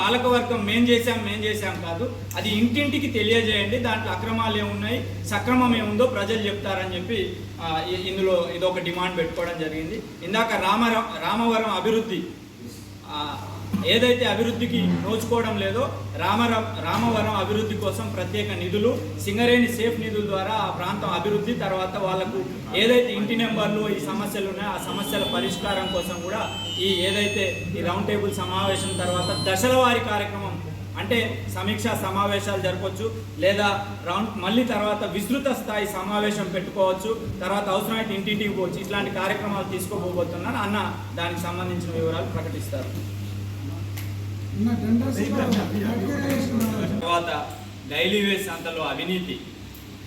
పాలకవర్గం మేం చేశాం మేం చేశాం కాదు. అది ఇంటింటికి తెలియజేయండి. దాంట్లో అక్రమాలు ఏమున్నాయి సక్రమం ఏముందో ప్రజలు చెప్తారని చెప్పి ఇందులో ఇది ఇందులో ఇదొక డిమాండ్ పెట్టుకోవడం జరిగింది. ఇందాక రామ రామవరం అభివృద్ధి ఏదైతే అభివృద్ధికి నోచుకోవడం లేదో రామరం రామవరం అభివృద్ధి కోసం ప్రత్యేక నిధులు సింగరేణి సేఫ్ నిధుల ద్వారా ఆ ప్రాంతం అభివృద్ధి తర్వాత వాళ్ళకు ఏదైతే ఇంటి నెంబర్లు ఈ సమస్యలు ఉన్నాయో ఆ సమస్యల పరిష్కారం కోసం కూడా ఈ ఏదైతే ఈ రౌండ్ టేబుల్ సమావేశం తర్వాత దశల వారి కార్యక్రమం అంటే సమీక్షా సమావేశాలు జరపవచ్చు లేదా రౌండ్ మళ్ళీ తర్వాత విస్తృత స్థాయి సమావేశం పెట్టుకోవచ్చు తర్వాత అవసరమైతే ఇంటింటికి పోవచ్చు ఇట్లాంటి కార్యక్రమాలు తీసుకోబోతున్నారు అన్న దానికి సంబంధించిన వివరాలు ప్రకటిస్తారు. తర్వాత డైలీ వేస్ సంతలో అవినీతి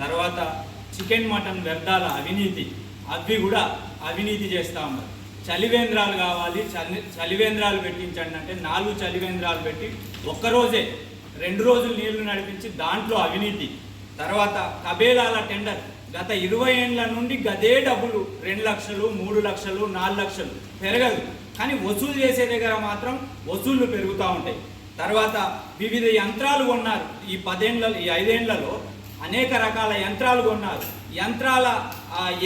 తర్వాత చికెన్ మటన్ వ్యర్థాల అవినీతి అవి కూడా అవినీతి చేస్తూ ఉన్నారు. చలివేంద్రాలు కావాలి చలి చలివేంద్రాలు పెట్టించండి అంటే నాలుగు చలివేంద్రాలు పెట్టి ఒక్కరోజే రెండు రోజులు నీళ్ళు నడిపించి దాంట్లో అవినీతి. తర్వాత కబేలాల టెండర్. గత ఇరవై ఏళ్ళ నుండి గదే డబ్బులు రెండు లక్షలు మూడు లక్షలు నాలుగు లక్షలు పెరగదు. కానీ వసూలు చేసే దగ్గర మాత్రం వసూళ్ళు పెరుగుతూ ఉంటాయి. తర్వాత వివిధ యంత్రాలు కొన్నారు. ఈ పదేండ్ల ఈ ఐదేండ్లలో అనేక రకాల యంత్రాలు కొన్నారు. యంత్రాల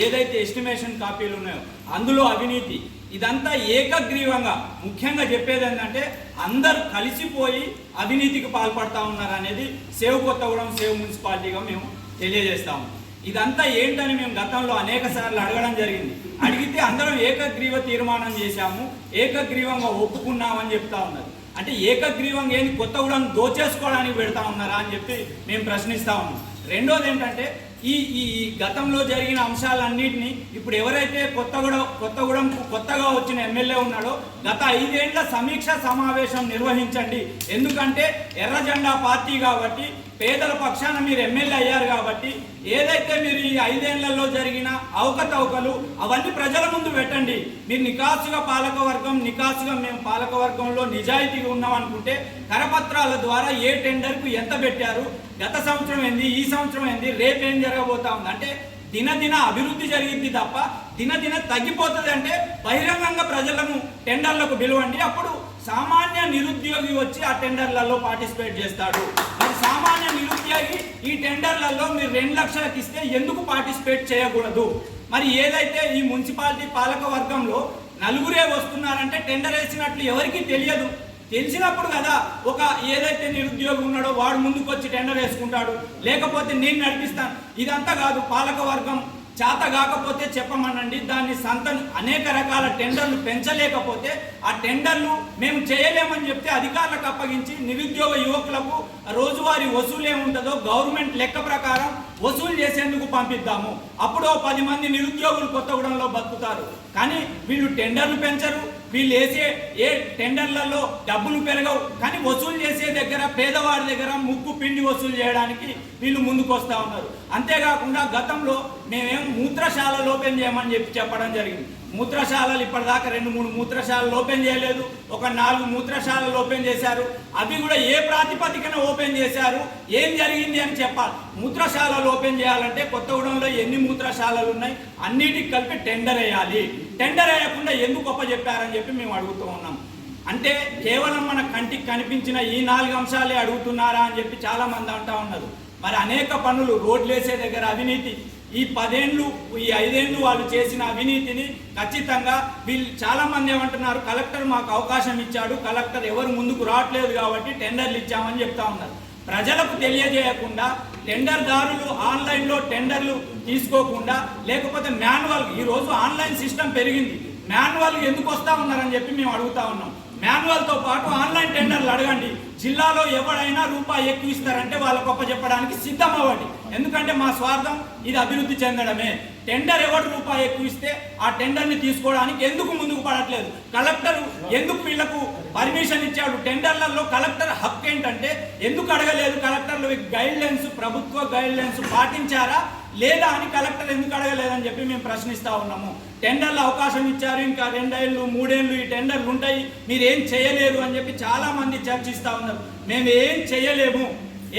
ఏదైతే ఎస్టిమేషన్ కాపీలు ఉన్నాయో అందులో అవినీతి ఇదంతా ఏకగ్రీవంగా ముఖ్యంగా చెప్పేది ఏంటంటే అందరు కలిసిపోయి అవినీతికి పాల్పడతా ఉన్నారు అనేది సేవ్ కొత్తగూడెం సేవ్ మున్సిపాలిటీగా మేము తెలియజేస్తాము ఇదంతా ఏంటని మేము గతంలో అనేక సార్లు అడగడం జరిగింది. అడిగితే అందరం ఏకగ్రీవ తీర్మానం చేశాము ఏకగ్రీవంగా ఒప్పుకున్నామని చెప్తా ఉన్నారు. అంటే ఏకగ్రీవంగా ఏంది? కొత్తగూడెం దోచేసుకోవడానికి పెడతా ఉన్నారా అని చెప్పి మేము ప్రశ్నిస్తా ఉన్నాం. రెండోది ఏంటంటే ఈ ఈ గతంలో జరిగిన అంశాలన్నింటినీ ఇప్పుడు ఎవరైతే కొత్తగూడెం కొత్తగూడెం కొత్తగా వచ్చిన ఎమ్మెల్యే ఉన్నాడో గత ఐదేళ్ళ సమీక్ష సమావేశం నిర్వహించండి. ఎందుకంటే ఎర్ర జెండా పార్టీ కాబట్టి పేదల పక్షాన మీరు ఎమ్మెల్యే అయ్యారు కాబట్టి ఏదైతే మీరు ఈ ఐదేళ్ళలో జరిగిన అవకతవకలు అవన్నీ ప్రజల ముందు పెట్టండి. మీరు నికాసుగా పాలకవర్గం నికాసుగా మేము పాలకవర్గంలో నిజాయితీగా ఉన్నాం అనుకుంటే కరపత్రాల ద్వారా ఏ టెండర్కు ఎంత పెట్టారు గత సంవత్సరం ఏంది ఈ సంవత్సరం ఏంది రేపేం జరగబోతా ఉంది? అంటే దినదిన అభివృద్ధి జరిగింది తప్ప దినదిన తగ్గిపోతుంది అంటే బహిరంగంగా ప్రజలను టెండర్లకు పిలవండి. అప్పుడు సామాన్య నిరుద్యోగి వచ్చి ఆ టెండర్లలో పార్టిసిపేట్ చేస్తాడు. మరి సామాన్య నిరుద్యోగి ఈ టెండర్లలో మీరు రెండు లక్షలకు ఇస్తే ఎందుకు పార్టిసిపేట్ చేయకూడదు? మరి ఏదైతే ఈ మున్సిపాలిటీ పాలక వర్గంలో నలుగురే వస్తున్నారంటే టెండర్ వేసినట్లు ఎవరికీ తెలియదు. తెలిసినప్పుడు కదా ఒక ఏదైతే నిరుద్యోగి ఉన్నాడో వాడు ముందుకు వచ్చి టెండర్ వేసుకుంటాడు. లేకపోతే నేను నడిపిస్తాను. ఇదంతా కాదు పాలక వర్గం చేత కాకపోతే చెప్పమనండి. దాన్ని సంత అనేక రకాల టెండర్లు పెంచలేకపోతే ఆ టెండర్లు మేము చేయలేమని చెప్తే అధికారులకు అప్పగించి నిరుద్యోగ యువకులకు రోజువారీ వసూలు ఏముంటుందో గవర్నమెంట్ లెక్క ప్రకారం వసూలు చేసేందుకు పంపిద్దాము. అప్పుడు పది మంది నిరుద్యోగులు కొత్తగూడెంలో బతుకుతారు. కానీ వీళ్ళు టెండర్లు పెంచరు వీళ్ళు వేసే ఏ టెండర్లలో డబ్బులు పెరగవు. కానీ వసూలు చేసే దగ్గర పేదవాడి దగ్గర ముక్కు పిండి వసూలు చేయడానికి వీళ్ళు ముందుకు వస్తూ ఉన్నారు. అంతేకాకుండా గతంలో మేమేం మూత్రశాలలు ఓపెన్ చేయమని చెప్పి చెప్పడం జరిగింది. మూత్రశాలలు ఇప్పటిదాకా రెండు మూడు మూత్రశాలలు ఓపెన్ చేయలేదు. ఒక నాలుగు మూత్రశాలలు ఓపెన్ చేశారు. అవి కూడా ఏ ప్రాతిపదికన ఓపెన్ చేశారు? ఏం జరిగింది అని చెప్పాలి. మూత్రశాలలు ఓపెన్ చేయాలంటే కొత్తగూడెంలో ఎన్ని మూత్రశాలలు ఉన్నాయి? అన్నిటికి కలిపి టెండర్ వేయాలి. టెండర్ వేయకుండా ఎందుకు గొప్ప చెప్పారని చెప్పి మేము అడుగుతూ ఉన్నాం. అంటే కేవలం మన కంటికి కనిపించిన ఈ నాలుగు అంశాలే అడుగుతున్నారా అని చెప్పి చాలా మంది అంటా ఉన్నారు. మరి అనేక పనులు రోడ్లు వేసే దగ్గర అవినీతి ఈ పదేండ్లు ఈ ఐదేండ్లు వాళ్ళు చేసిన అవినీతిని ఖచ్చితంగా వీళ్ళు చాలామంది ఏమంటున్నారు కలెక్టర్ మాకు అవకాశం ఇచ్చాడు కలెక్టర్ ఎవరు ముందుకు రావట్లేదు కాబట్టి టెండర్లు ఇచ్చామని చెప్తా ఉన్నారు. ప్రజలకు తెలియజేయకుండా టెండర్దారులు ఆన్లైన్లో టెండర్లు తీసుకోకుండా లేకపోతే మాన్యువల్ ఈరోజు ఆన్లైన్ సిస్టమ్ పెరిగింది. మాన్యువల్ ఎందుకు వస్తా ఉన్నారని చెప్పి మేము అడుగుతా ఉన్నాం. మాన్యువల్తో పాటు ఆన్లైన్ టెండర్లు అడగండి. జిల్లాలో ఎవరైనా రూపాయి ఎక్కువ ఇస్తారంటే వాళ్ళ గొప్ప చెప్పడానికి సిద్ధం అవ్వండి. ఎందుకంటే మా స్వార్థం ఇది అభివృద్ధి చెందడమే. టెండర్ ఎవరు రూపాయి ఎక్కువ ఇస్తే ఆ టెండర్ని తీసుకోవడానికి ఎందుకు ముందుకు పడట్లేదు? కలెక్టర్ ఎందుకు వీళ్ళకు పర్మిషన్ ఇచ్చాడు? టెండర్లలో కలెక్టర్ హక్కు ఏంటంటే ఎందుకు అడగలేదు కలెక్టర్లు? గైడ్ లైన్స్ ప్రభుత్వ గైడ్ లైన్స్ పాటించారా? లేదా అని కలెక్టర్ ఎందుకు అడగలేదని చెప్పి మేము ప్రశ్నిస్తా ఉన్నాము. టెండర్లు అవకాశం ఇచ్చారు ఇంకా రెండేళ్ళు మూడేళ్ళు ఈ టెండర్లు ఉంటాయి మీరు ఏం చేయలేరు అని చెప్పి చాలామంది చర్చిస్తూ ఉన్నారు. మేము ఏం చేయలేము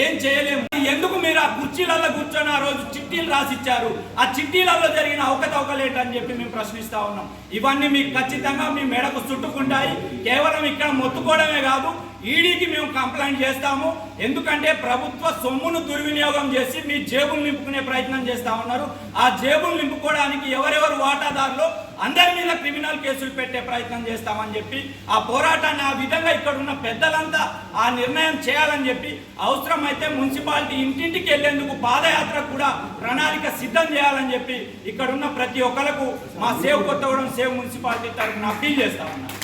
ఏం చేయలేము. ఎందుకు మీరు ఆ కుర్చీలలో కూర్చొని ఆ రోజు చిట్టీలు రాసిచ్చారు? ఆ చిట్టీలలో జరిగిన అవకతవకలేటని చెప్పి మేము ప్రశ్నిస్తా ఉన్నాం. ఇవన్నీ మీకు ఖచ్చితంగా మీ మెడకు చుట్టుకుంటాయి. కేవలం ఇక్కడ మొత్తుకోవడమే కాదు ఈడీకి మేము కంప్లైంట్ చేస్తాము. ఎందుకంటే ప్రభుత్వ సొమ్మును దుర్వినియోగం చేసి మీ జేబులు నింపుకునే ప్రయత్నం చేస్తా ఉన్నారు. ఆ జేబులు నింపుకోవడానికి ఎవరెవరు వాటాదారులు అందరి మీద క్రిమినల్ కేసులు పెట్టే ప్రయత్నం చేస్తామని చెప్పి ఆ పోరాటాన్ని ఆ విధంగా ఇక్కడ ఉన్న పెద్దలంతా ఆ నిర్ణయం చేయాలని చెప్పి అవసరమైతే మున్సిపాలిటీ ఇంటింటికి వెళ్ళేందుకు పాదయాత్ర కూడా ప్రణాళిక సిద్ధం చేయాలని చెప్పి ఇక్కడ ఉన్న ప్రతి ఒక్కరకు మా సేవ్ కొత్తగూడెం సేవ్ మున్సిపాలిటీ తరఫున అప్పీల్ చేస్తా ఉన్నాం.